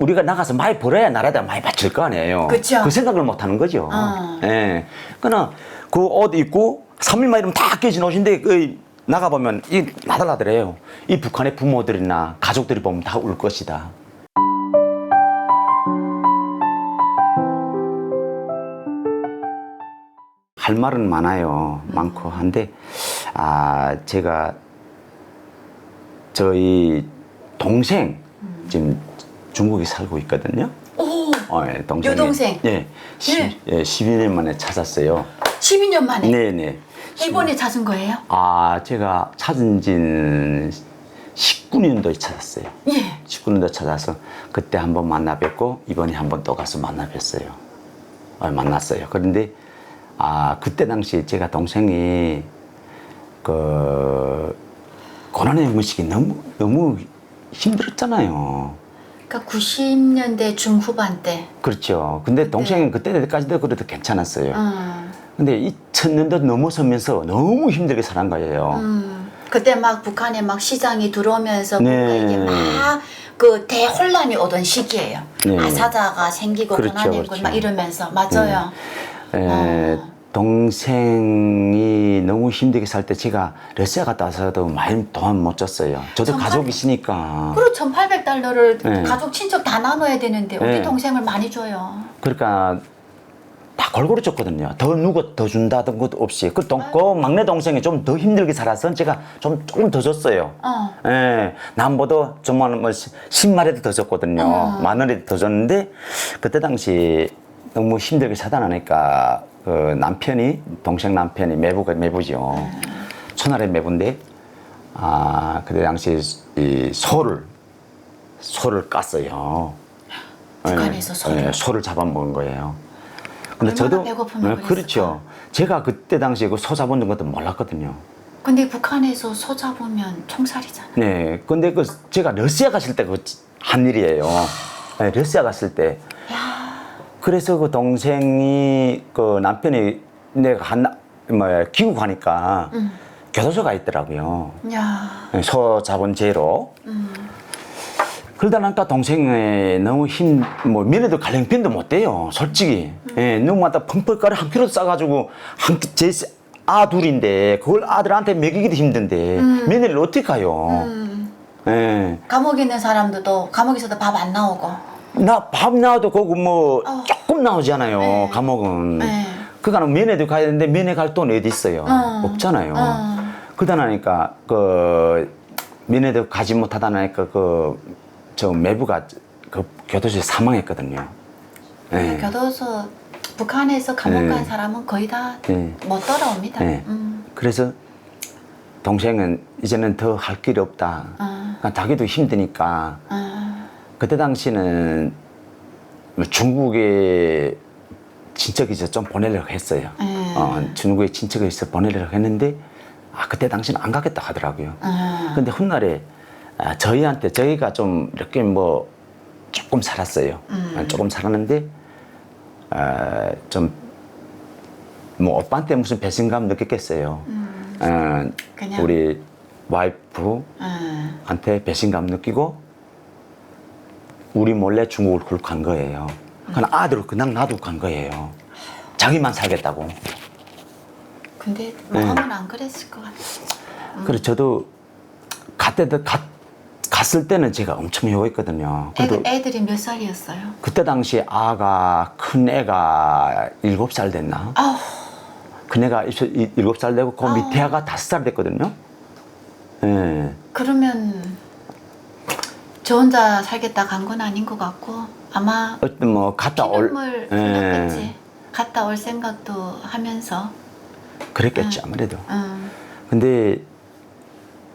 우리가 나가서 많이 벌어야 나라에다 많이 바칠 거 아니에요. 그쵸. 그 생각을 못 하는 거죠. 어. 예. 그러나 그 옷 입고 3일만 이러면 다 깨진 옷인데 그 나가보면 이 나달라더래요. 이 북한의 부모들이나 가족들이 보면 다 울 것이다. 할 말은 많아요. 많고 한데 아 제가 저희 동생 지금 중국에 살고 있거든요. 오, 어, 예, 동생이. 여동생? 예, 시, 예. 예, 12년 만에 찾았어요. 12년 만에 네네. 일본에 찾은 거예요? 아, 제가 찾은 지는 19년도에 찾았어요. 예. 19년도에 찾아서 그때 한번 만나 뵙고 이번에 한번 또 가서 만나 뵀어요. 어, 만났어요. 그런데 아, 그때 당시 제가 동생이 그 고난의 무식이 너무 너무 힘들었잖아요. 그러니까 90년대 중후반 때. 그렇죠. 근데 동생은 그때까지도 그래도 괜찮았어요. 음, 근데 2000년도 넘어서면서 너무 힘들게 살은 거예요. 음. 그때 막 북한에 막 시장이 들어오면서 네. 이게 막 그 대혼란이 오던 시기예요. 네. 아사자가 생기고 그렇죠, 그렇죠. 막 이러면서 맞아요. 에, 어. 동생이 너무 힘들게 살 때 제가 러시아 갔다 와서도 많이 돈못 줬어요. 저도 정말? 가족이 있으니까. 그리고 1,800달러를 네. 가족 친척 다 나눠야 되는데 우리 네. 동생을 많이 줘요. 그러니까 다 골고루 줬거든요. 더 누구 더 준다던 것도 없이. 그, 동, 그 막내 동생이 좀 더 힘들게 살아서 제가 좀 조금 더 줬어요. 어. 예, 남보다 정말 뭐 10마리도 더 줬거든요. 어. 만 원이 더 줬는데 그때 당시 너무 힘들게 사다 나니까 그 남편이 동생 남편이 매부가 매부죠. 천하의 매부인데 아 그때 당시 이 소를 소를 깠어요. 북한에서 예, 소를? 예, 소를 잡아먹은 거예요. 근데 저도 배고프면 예, 그랬을까? 그렇죠. 제가 그때 당시에 그 소 잡은 것도 몰랐거든요. 근데 북한에서 소 잡으면 총살이잖아. 네, 근데 그 제가 러시아 갔을 때 그 한 일이에요. 네, 러시아 갔을 때. 그래서 그 동생이 그 남편이 내가 한뭐 귀국하니까 음. 교도소 가 있더라고요. 야, 네, 소 잡은 죄로. 음. 그러다 나니까 동생이 너무 힘, 뭐, 면회도 갈랭편도 못 돼요, 솔직히. 예, 누구마다 펑펑가루 한 킬로 싸가지고, 한, 끼- 제, 아 둘인데, 그걸 아들한테 먹이기도 힘든데, 면회를 어떻게 가요? 음. 예. 감옥에 있는 사람들도 감옥에서도 밥 안 나오고. 나 밥 나와도 거기 뭐, 어. 조금 나오잖아요, 네. 감옥은. 네. 그니까 면회도 가야 되는데, 면회 갈 돈 어디 있어요? 어. 없잖아요. 어. 그러다 나니까, 그, 면회도 가지 못하다 나니까, 그, 저 매부가 그 교도소에 사망했거든요. 예. 교도소 북한에서 감옥 네. 간 사람은 거의 다못 네. 돌아옵니다. 네. 음. 그래서 동생은 이제는 더 할 길이 없다. 어. 그러니까 자기도 힘드니까 어. 그때 당시는 뭐 중국에 친척이 있어 좀 보내려고 했어요. 네. 어, 중국에 친척이 있어 보내려고 했는데 아 그때 당시는 안 가겠다 하더라고요. 어. 근데 훗날에 아, 저희한테 저희가 좀 이렇게 뭐 조금 살았어요. 음. 아, 조금 살았는데 아, 좀뭐 오빠한테 무슨 배신감 느꼈겠어요. 음. 어, 그냥? 우리 와이프한테 어. 배신감 느끼고 우리 몰래 중국을 굴간 거예요. 그냥 아들을 그냥 놔두고 간 거예요. 자기만 살겠다고. 근데 네. 마음은 안 그랬을 것 같아. 그래서 저도 갔을 갔, 갔을 때는 제가 엄청 요했거든요. 애들, 애들이 몇 살이었어요? 그때 당시 아가 큰 애가 일곱 살 됐나? 아우, 큰 애가 일곱 살 되고 그 밑에 아. 아가 다섯 살 됐거든요. 예. 그러면 저 혼자 살겠다 간 건 아닌 것 같고 아마 어떤 뭐 갔다 올 피눈물 예. 갔다 올 생각도 하면서. 그랬겠지 아무래도. 음, 근데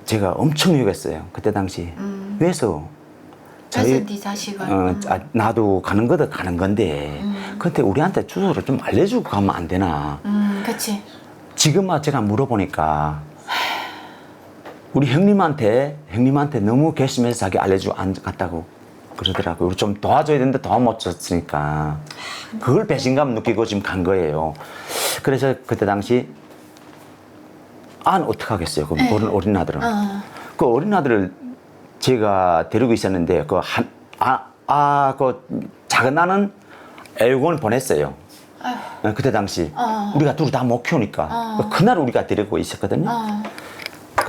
제가 엄청 욕했어요 그때 당시. 음. 그래서 저희 네 자식을. 어, 음. 아, 나도 가는 거도 가는 건데. 음. 근데 우리한테 주소를 좀 알려주고 가면 안 되나? 음, 그치. 지금 아 제가 물어보니까 우리 형님한테 형님한테 너무 괘씸해서 자기 알려주고 안 갔다고 그러더라고요. 우리 좀 도와줘야 되는데 도와 못 줬으니까 그걸 배신감 느끼고 지금 간 거예요. 그래서 그때 당시 안 어떡 하겠어요. 그 네. 어린 어린 아들은 어. 그 어린 아들을 제가 데리고 있었는데 그 한 아, 아, 그 작은 나는 애육원을 보냈어요. 아휴, 어, 그때 당시 어. 우리가 둘이 다못 키우니까 어. 그날 우리가 데리고 있었거든요. 어.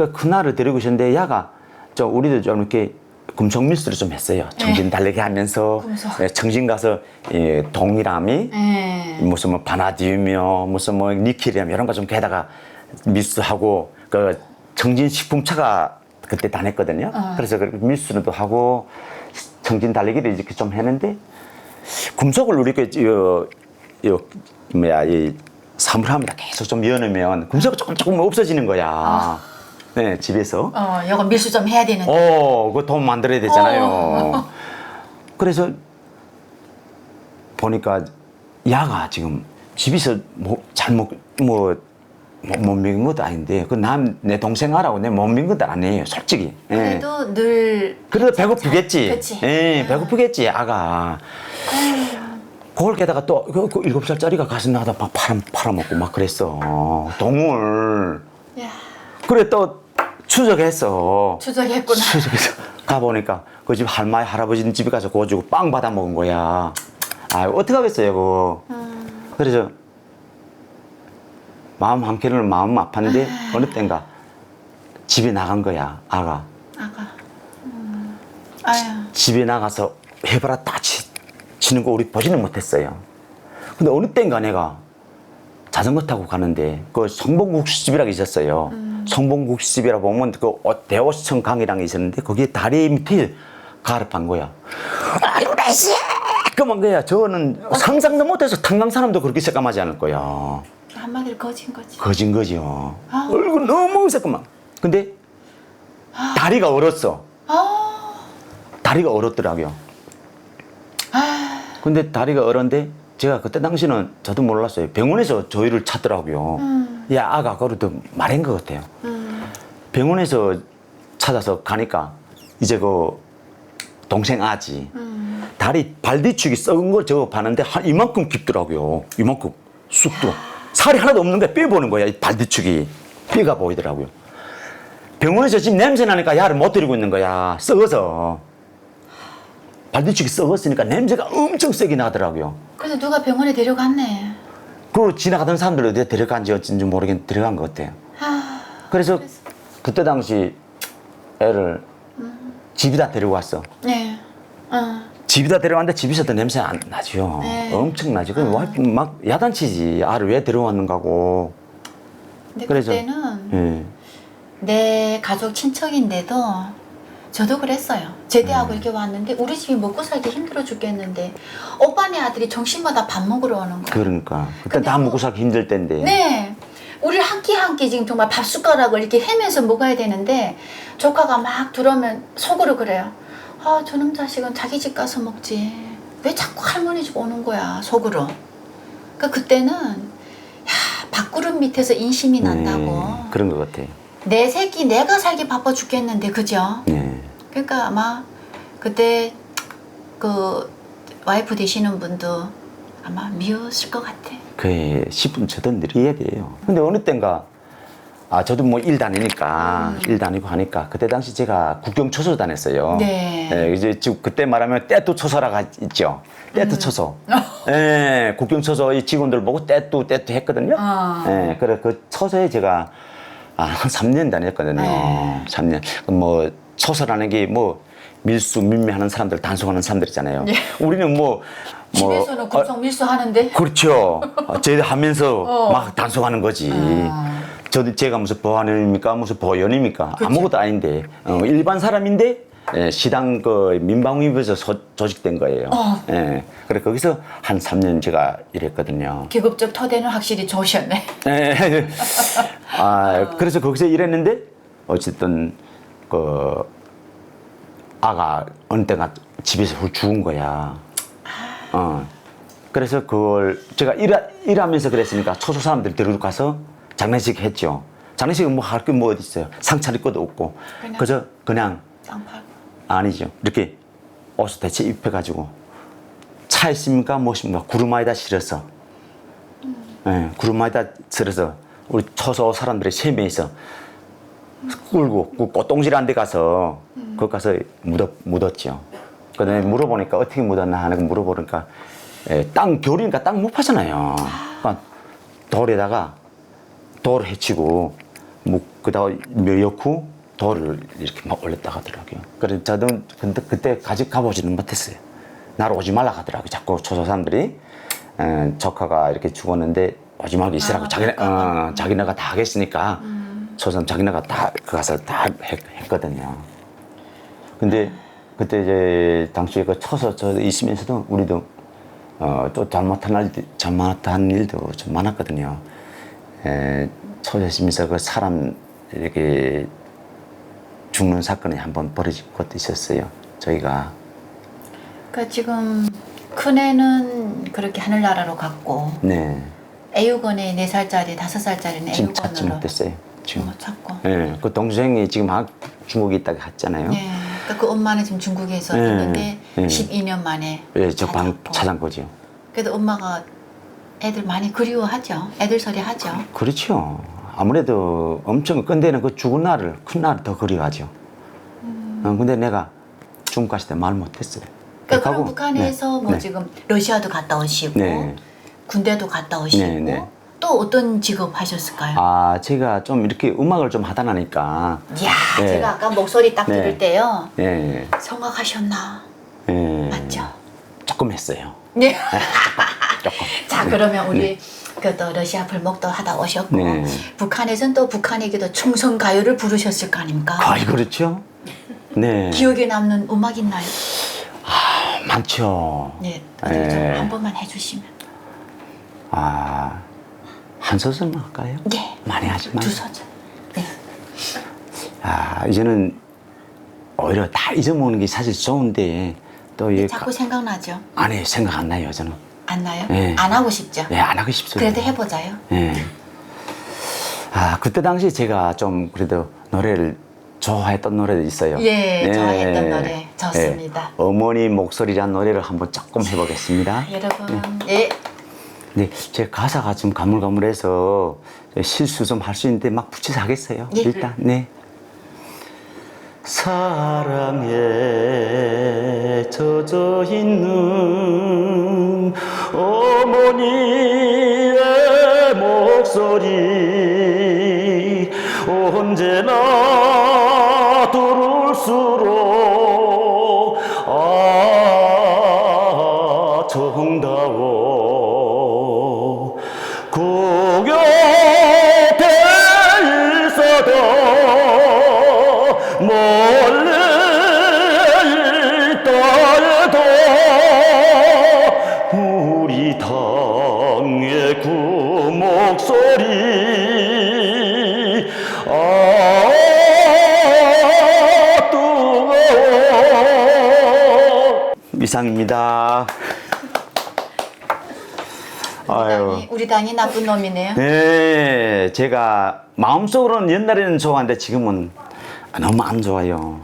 그 그날을 데리고 있었는데 야가 저 우리도 좀 이렇게 금속 밀수를 좀 했어요. 정신 달래기 하면서 네. 금속. 예, 정신 가서 예, 동일함이 예. 무슨 뭐 바나디움이요, 무슨 뭐 니켈이요 이런 거 좀 게다가 밀수하고 그 정진 식품차가 그때 다녔거든요. 어. 그래서 그 밀수도 하고 정진 달리기를 이렇게 좀 했는데 금속을 우리 그 요, 요 뭐야 이 사물함에다 계속 좀 여놓으면 금속이 조금 조금 없어지는 거야. 네 집에서. 어, 이거 밀수 좀 해야 되는데. 어, 그돈 만들어야 되잖아요. 어. 그래서 보니까 야가 지금 집에서 뭐 잘 못 뭐못 먹인 것도 아닌데 그난내 동생 하라고 내못 먹인 것도 아니에요, 솔직히. 예. 그래도 늘 그래도 배고프겠지. 그치. 예, 배고프겠지, 아가. 그걸 게다가 또, 그, 그 일곱 살짜리가 가서 나가다 막 팔아, 팔아먹고 막 그랬어. 동물. 야, 그래 또 추적했어. 추적했구나. 추적해서 가보니까 그 집 할머니, 할아버지 집에 가서 그거 주고 빵 받아 먹은 거야. 아, 어떡하겠어요, 그거. 음, 그래서 마음 한켠으로 마음 아팠는데 어느 땐가 집에 나간 거야, 아가. 아가. 음. 아유. 집에 나가서 해바라 딱 치, 치는 거 우리 보지는 못했어요. 근데 어느 땐가 내가 자전거 타고 가는데 그 성봉국수집이라고 있었어요. 성봉국수집이라 보면 그 어- 강이라는 게 있었는데 거기에 다리 밑에 가르판 거야. 아이고 나 새까만 거야. 저는 상상도 못해서 탄강 사람도 그렇게 새까마지 않을 거야. 한마디로 거진 거지. 거진 거죠. 아. 얼굴 너무 새까만. 근데 다리가 얼었어. 아, 다리가 얼었더라고요. 아, 근데 다리가 얼었는데 제가 그때 당시는 저도 몰랐어요. 병원에서 저희를 찾더라고요. 음. 야, 아가 그래도 말인 것 같아요. 음, 병원에서 찾아서 가니까 이제 그 동생 아지 음. 다리 발뒤축이 썩은 걸 저거 봤는데 한 이만큼 깊더라고요. 이만큼 쑥 들어. 살이 하나도 없는 거야. 뼈 보는 거야. 이 발뒤축이 뼈가 보이더라고요. 병원에서 지금 냄새 나니까 야를 못 데리고 있는 거야. 썩어서. 발뒤축이 썩었으니까 냄새가 엄청 세게 나더라고요. 그래서 누가 병원에 데려갔네. 그 지나가던 사람들 어디에 데려간지 어쩐지 모르겠는데 데려간 것 같아요. 아, 그래서 그래서- 그때 당시 애를 집에다 데리고 왔어. 네. 어. 집에다 데려왔는데 집에서도 냄새 안 나죠. 네. 엄청 나죠. 그럼 와이프 막 야단치지. 아를 왜 데려왔는가고. 근데 그래서- 그때는 예. 내 가족 친척인데도 저도 그랬어요. 제대하고 음. 이렇게 왔는데 우리 집이 먹고 살기 힘들어 죽겠는데 오빠네 아들이 점심마다 밥 먹으러 오는 거야. 그러니까. 그때 다 뭐- 먹고 살기 힘들 때인데. 네. 우리를 한끼 한 끼 지금 정말 밥 숟가락을 이렇게 헤면서 먹어야 되는데 조카가 막 들어오면 속으로 그래요. 아, 저놈 자식은 자기 집 가서 먹지. 왜 자꾸 할머니 집 오는 거야, 속으로. 그러니까 그때는 야, 밥그릇 밑에서 인심이 난다고. 네, 그런 것 같아요. 내 새끼 내가 살기 바빠 죽겠는데 그죠? 네. 그러니까 아마 그때 그 와이프 되시는 분도 아마 미웠을 것 같아. 그게 10분 저도 느려야 돼요. 근데 어느 땐가 아 저도 뭐 일 다니니까 일 다니고 하니까 그때 당시 제가 국경 초소 다녔어요. 네. 예, 이제 지금 그때 말하면 떼뚜 초소라가 있죠. 떼뚜 초소. 예, 국경 초소 이 직원들 보고 떼뚜 떼뚜 했거든요. 아. 예, 그래 그 초소에 제가 아, 한 3년 다녔거든요. 네. 3년. 뭐 초소라는 게 뭐 밀수 밀매하는 사람들 단속하는 사람들이잖아요. 예. 우리는 뭐 집에서는 어, 금속 밀수 하는데 그렇죠. 저희 하면서 어. 막 단속하는 거지. 아. 저도 제가 무슨 보안입니까? 무슨 보연입니까? 그치. 아무것도 아닌데 어, 일반 사람인데 예, 시당 그 민방위부에서 소- 조직된 거예요. 어. 예. 그래 거기서 한 3년 제가 일했거든요. 계급적 토대는 확실히 좋으셨네. 예. 아, 그래서 거기서 일했는데 어쨌든 그 아가 어느 때가 집에서 훌 죽은 거야. 어. 그래서 그걸 제가 일하, 일하면서 그랬으니까 초소 사람들 데리고 가서 장례식 했죠. 장례식은 뭐 할 게 뭐 어디 있어요. 상 차릴 것도 없고. 그냥- 그저 그냥 땅 팔고. 아니죠. 이렇게 옷을 대체 입혀가지고 차 있습니까? 무엇입니까? 구루마에다 실어서 예, 구루마에다 실어서 우리 초소 사람들이 세 명이서 끌고 그 꽃동질한 데 가서 거기 가서 묻었, 묻었죠. 그다음에 물어보니까 어떻게 묻었나 하는 거 물어보니까 에, 땅 겨울이니까 땅 못 파잖아요. 그러니까 돌에다가 돌을 해치고 뭐 그다음 몇 돌을 이렇게 막 올렸다 하더라고요. 그래서 저도 근데 그때 가지 가보지는 못했어요. 나를 오지 말라 하더라고요. 자꾸 조선 사람들이 에, 조카가 이렇게 죽었는데 오지 말고 있으라고 아, 자기네 어, 자기네가 다 하겠으니까 음. 조선 자기네가 다 그 가서 다 했, 했거든요. 근데 그때 이제 당시에 그 쳐서 저 있으면서도 우리도 어, 또 잘못한 일도, 잘못한 일도 좀 많았거든요. 에, 처져 있으면서 그 사람 이렇게 죽는 사건이 한 번 벌어진 것도 있었어요. 저희가 그러니까 지금 큰 애는 그렇게 하늘나라로 갔고 네 애육원에 네 살짜리 다섯 살짜리는 애육원으로 못했어요. 지금 못 찾고. 예, 그 동생이 지금 막 중국에 있다가 갔잖아요. 네. 그러니까 그 엄마는 지금 중국에서 네, 있는데 네. 12년 만에 예, 저 방 찾았고. 찾은 거죠. 그래도 엄마가 애들 많이 그리워하죠. 애들 소리 하죠. 그렇죠. 아무래도 엄청 근데는 그 죽은 날을 큰 날을 더 그리워하죠. 음. 어, 근데 내가 중국 갔을 때 말 못했어요. 그러니까 그럼 가고, 북한에서 네, 뭐 네. 지금 러시아도 갔다 오시고 네. 군대도 갔다 오시고 네, 네. 또 어떤 직업 하셨을까요? 아 제가 좀 이렇게 음악을 좀 하다 나니까 이야, 네. 제가 아까 목소리 딱 네. 들을 때요. 예, 성악하셨나? 예, 맞죠? 조금 했어요. 네. 조금. 자, 그러면 우리 그또 러시아 불목도 하다 오셨고 네. 북한에서는 또 북한에게도 충성 가요를 부르셨을 거 아닙니까? 거의 그렇죠. 네, 기억에 남는 음악 있나요? 많죠. 네, 어디 네. 좀한 번만 해주시면. 아, 한 소절만 할까요? 네. 많이 하지 마. 두 소절. 네. 아, 이제는 오히려 다 잊어먹는 게 사실 좋은데 또 이게 자꾸 생각나죠? 아니 생각 안 나요 저는. 안 나요? 네. 안 하고 싶죠? 예, 안 하고 싶어요. 그래도 해보자요. 예. 아, 그때 당시 제가 좀 그래도 노래를 좋아했던 노래도 있어요. 예, 좋아했던 노래. 좋습니다. 예. 어머니 목소리란 노래를 한번 조금 해보겠습니다. 여러분, 예. 네, 제 가사가 좀 가물가물해서 실수 좀 할 수 있는데 막 붙여서 하겠어요. 예. 일단, 네. 사랑에 젖어 있는 어머니의 목소리 언제나 들을수록 아 정다 아 뜨거워 이상입니다 아유. 당이, 우리 당이 나쁜 놈이네요. 네, 제가 마음속으로는 옛날에는 좋아하는데 지금은 너무 안 좋아요.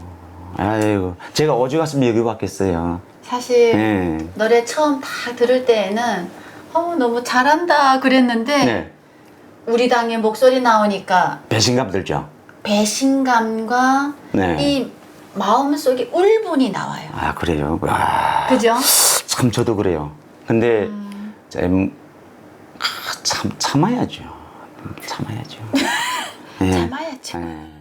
아이고, 제가 어디 갔으면 여기 왔겠어요. 사실 네. 노래 처음 딱 들을 때에는 어, 너무 잘한다 그랬는데 네, 우리 당의 목소리 나오니까 배신감 들죠? 배신감과 네. 이 마음속에 울분이 나와요. 아, 그래요? 와, 그죠? 참 저도 그래요. 근데, 음. 참, 아, 참, 참아야죠. 참아야죠. 네. 참아야죠. 네.